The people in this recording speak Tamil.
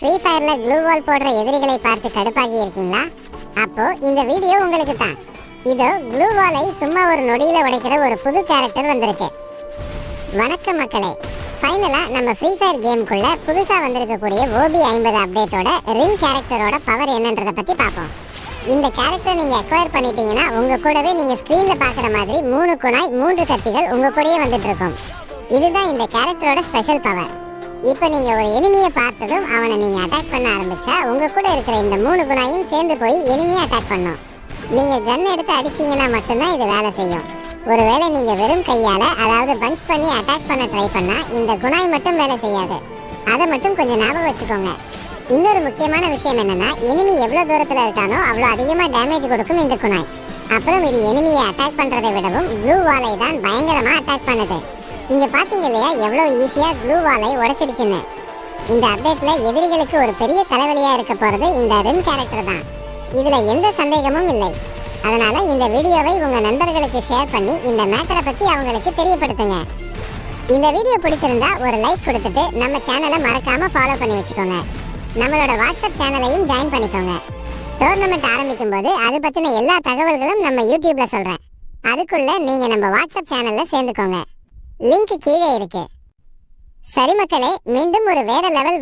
ஃப்ரீ ஃபயர்ல க்ளூ வால் போடுற எதிரிகளை பார்த்து கடுப்பாகி இருக்கீங்களா? அப்போ இந்த வீடியோ உங்களுக்கு தான் இதோ க்ளூ வாலை சும்மா ஒரு நொடியில உடைக்கிற ஒரு புது கேரக்டர் வந்திருக்கு. வணக்கம் மக்களே. ஃபைனலா நம்ம ஃப்ரீ ஃபயர் கேமுக்குள்ள புதுசா வந்திருக்கக்கூடிய ஓபி ஐம்பது அப்டேட்டோட ரிங் கேரக்டரோட பவர் என்னன்றதை பத்தி பார்ப்போம். இந்த கேரக்டர் நீங்க அக்வயர் பண்ணிட்டீங்கன்னா உங்க கூடவே நீங்க ஸ்கிரீன்ல பாக்குற மாதிரி மூணு குணாய் மூன்று கத்திகள் உங்க கூடயே வந்துட்டு இருக்கும். இதுதான் இந்த கேரக்டரோட ஸ்பெஷல் பவர் இப்போ நீங்க ஒரு எனிமியை பார்த்ததும் அவனை நீங்க அட்டாக் பண்ண ஆரம்பிச்சா உங்க கூட இருக்கிற இந்த மூணு குணாயும் சேர்ந்து போய் எனிமியை அட்டாக் பண்ணும். நீங்க கன் எடுத்து அடிச்சீங்கன்னா மட்டும்தான் இது வேலை செய்யும். ஒருவேளை நீங்க வெறும் கையால அதாவது பஞ்ச் பண்ணி அட்டாக் பண்ண ட்ரை பண்ணா இந்த குணாய் மட்டும் வேலை செய்யாது. அதை மட்டும் கொஞ்சம் ஞாபகம் வச்சுக்கோங்க. இன்னொரு முக்கியமான விஷயம் என்னன்னா எனிமி எவ்வளவு தூரத்துல இருக்கானோ அவ்வளோ அதிகமா டேமேஜ் கொடுக்கும் இந்த குணாய். அப்புறம் இது எனிமியை அட்டாக் பண்றதை விடவும் ப்ளூ வாலை தான் பயங்கரமா அட்டாக் பண்ணுது. இங்க பாத்தீங்க இல்லையா எவ்வளவு ஈஸியா ப்ளூ வாலை உடைச்சிடுச்சுன்னு. இந்த அப்டேட்ல எதிரிகளுக்கு ஒரு பெரிய தலைவலியா இருக்க போறது இந்த ரென் கேரக்டர் தான். இதுல எந்த சந்தேகமும் இல்லை. அதனால இந்த வீடியோவை உங்க நண்பர்களுக்கு ஷேர் பண்ணி இந்த மேட்டரை பத்தி அவங்களுக்கு தெரியப்படுத்துங்க. இந்த வீடியோ பிடிச்சிருந்தா ஒரு லைக் கொடுத்துட்டு நம்ம சேனலை மறக்காம ஃபாலோ பண்ணி வச்சுக்கோங்க. நம்மளோட வாட்ஸ்அப் சேனலையும் ஜாயின் பண்ணிக்கோங்க. டோர்னமெண்ட் ஆரம்பிக்கும் போது அது பத்தின எல்லா தகவல்களும் நம்ம யூடியூப்ல சொல்றேன். அதுக்குள்ள நீங்க நம்ம வாட்ஸ்அப் சேனல்ல சேர்ந்துக்கோங்க. லிங்க் கீழே இருக்கு. சரி மக்களே மீண்டும் ஒரு வேற லெவல்